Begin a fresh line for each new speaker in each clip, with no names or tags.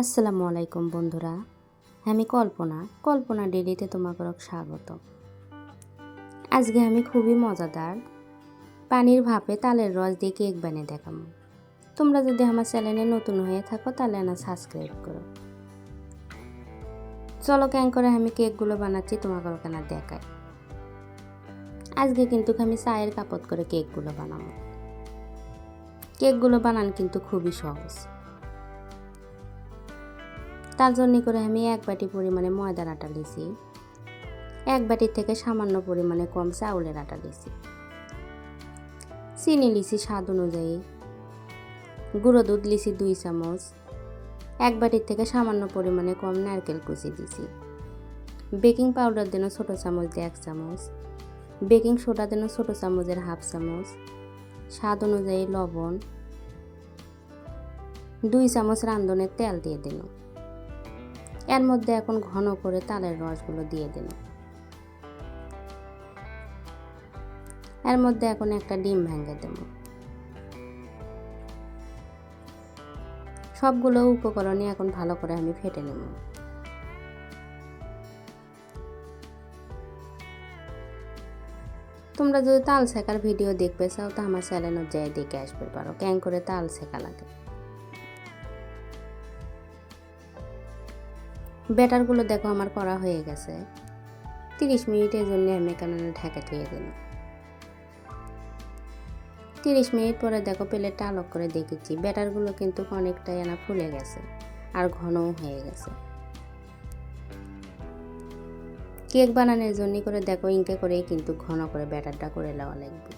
আসসালামু আলাইকুম বন্ধুরা। আমি কল্পনা কল্পনা ডেলিতে তোমাকে স্বাগত। আজকে আমি খুবই মজাদার পানির ভাপে তালের রস দিয়ে কেক বানিয়ে দেখাবো। তোমরা যদি আমার চ্যানেলে নতুন হয়ে থাকো, তাহলে না সাবস্ক্রাইব করো। চলো ক্যাং করে আমি কেকগুলো বানাচ্ছি তোমাকে কেনা দেখায় আজকে কিন্তু আমি চায়ের কাপড় করে কেকগুলো বানাবো। কেকগুলো বানান কিন্তু খুবই সহজ। তার জন্য করে আমি এক বাটি পরিমাণে ময়দার আটা লিছি এক বাটির থেকে সামান্য পরিমাণে কম চাউলের আটা লিছি চিনি লিছি স্বাদ অনুযায়ী। গুঁড়ো দুধ লিছি দুই চামচ। এক বাটির থেকে সামান্য পরিমাণে কম নারকেল কুচি দিছি। বেকিং পাউডার দেন ছোটো চামচ দিয়ে এক চামচ। বেকিং সোডা দেন ছোটো চামচের হাফ চামচ। স্বাদ অনুযায়ী লবণ। দুই চামচ রান্ধনের তেল দিয়ে দিন এর মধ্যে এখন ঘন করে তালের রসগুলো দিয়ে দিন এর মধ্যে এখন একটা ডিম ভেঙে দেব। সবগুলো উপকরণই এখন ভালো করে আমি ফেটে নেব। তোমরা যদি তাল শেখার ভিডিও দেখবে চাও, তো আমার চ্যানেলের যাই দেখে আসবে। পারো, ক্যাং করে তাল শেখা লাগে। ব্যাটারগুলো দেখো আমার করা হয়ে গেছে। তিরিশ মিনিটের জন্য আমি এখানে ঢাকা দিয়ে দিল তিরিশ মিনিট পরে দেখো প্লেটটা আলোক করে দেখেছি। ব্যাটারগুলো কিন্তু অনেকটাই আনা ফুলে গেছে আর ঘনও হয়ে গেছে। কেক বানানোর জন্য করে দেখো ইঙ্কে করেই কিন্তু ঘন করে ব্যাটারটা করে নেওয়া লাগবে।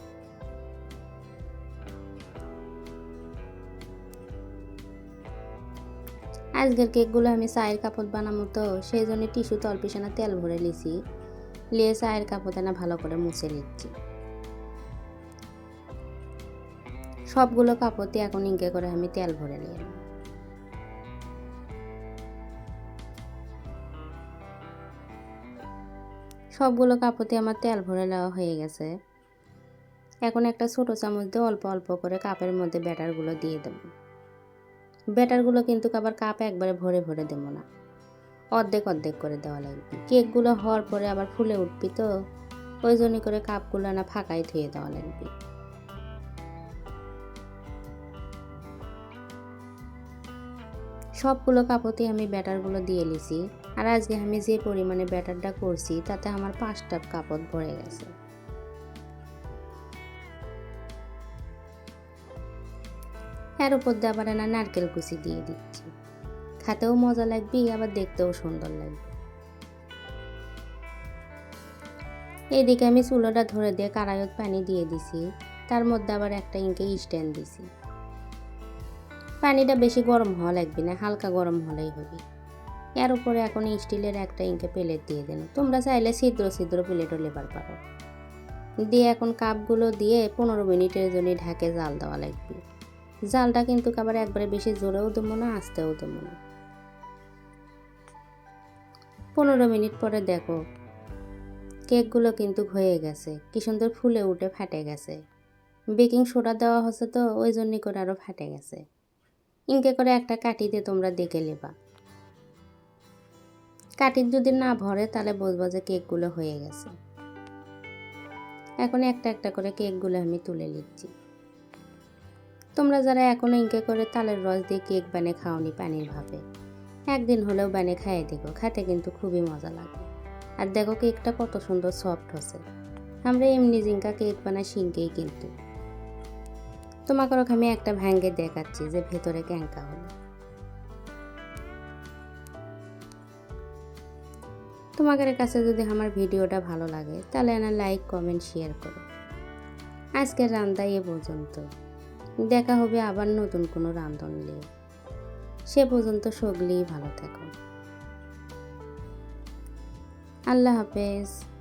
আজকের কেকগুলো আমি চায়ের কাপড় বানাবো তো, সেই জন্য টিস্যু তলপিসানা তেল ভরে লিছি লিয়ে চায়ের কাপড় না ভালো করে মুছে নিচ্ছি। সবগুলো কাপড়তে এখন ইঙ্কে করে আমি তেল ভরে নিয়ে সবগুলো কাপড়তে আমার তেল ভরে নেওয়া হয়ে গেছে। এখন একটা ছোট চামচ দিয়ে অল্প অল্প করে কাপের মধ্যে ব্যাটারগুলো দিয়ে দেবো। ব্যাটারগুলো কিন্তু আবার কাপ একবারে ভরে ভরে দেবো না। অর্ধেক অর্ধেক করে দেওয়া লাগবে। কেকগুলো হওয়ার পরে আবার ফুলে উঠবি তো? ওই জন্য করে কাপগুলো না ফাঁকাই ধুয়ে দেওয়া লাগবে। সবগুলো কাপড়তে আমি ব্যাটারগুলো দিয়ে লিছি আর আজকে আমি যে পরিমাণে ব্যাটারটা করছি, তাতে আমার পাঁচটা কাপড় ভরে গেছে। এর উপর দিয়ে আবার না নারকেল কুচি দিয়ে দিচ্ছি। খাতেও মজা লাগবে, আবার দেখতেও সুন্দর লাগবে। এইদিকে আমি চুলোটা ধরে দিয়ে কারায়ত পানি দিয়ে দিছি, তার মধ্যে আবার একটা ইঙ্কে স্ট্যান্ড দিছি। পানিটা বেশি গরম হওয়া লাগবে না, হালকা গরম হলেই হবে। এর উপরে এখন স্টিলের একটা ইঙ্কে প্লেট দিয়ে দেন। তোমরা চাইলে ছিদ্র ছিদ্র প্লেটও লেবার পারো। দিয়ে এখন কাপগুলো দিয়ে পনেরো মিনিটের জন্য ঢাকে জাল দেওয়া লাগবে। জালটা কিন্তু আবার একবারে বেশি জোরেও দেবো না, আস্তেও দেবো না। পনেরো মিনিট পরে দেখো, কেকগুলো কিন্তু হয়ে গেছে। কি সুন্দর ফুলে উঠে ফাটে গেছে। বেকিং সোডা দেওয়া হচ্ছে তো, ওই জন্যই করে আরও ফাটে গেছে। ইনকে করে একটা কাটিতে তোমরা দেখে নেবা। কাটির যদি না ভরে, তাহলে বুঝব যে কেকগুলো হয়ে গেছে। এখন একটা একটা করে কেকগুলো আমি তুলে নিচ্ছি। তোমরা যারা এখনও ইঙ্কে করে তালের রস দিয়ে কেক বানিয়ে খাওনি পানির ভাবে একদিন হলেও বানিয়ে খাইয়ে দেখো, খেতে কিন্তু খুবই মজা লাগে। আর দেখো কেকটা কত সুন্দর সফট হচ্ছে আমরা এমনি জিঙ্কা কেক বানাই শিঙ্কেই কিন্তু। তোমাকে আমি একটা ভ্যাঙ্গে দেখাচ্ছি যে ভেতরে ক্যাঙ্কা হলো। তোমাদের কাছে যদি আমার ভিডিওটা ভালো লাগে, তাহলে না লাইক কমেন্ট শেয়ার করো। আজকের রান্না এ পর্যন্ত। দেখা হবে আবার নতুন কোনো রান্ধন নিয়ে। সে পর্যন্ত সগলেই ভালো থাকো। আল্লাহ হাফেজ।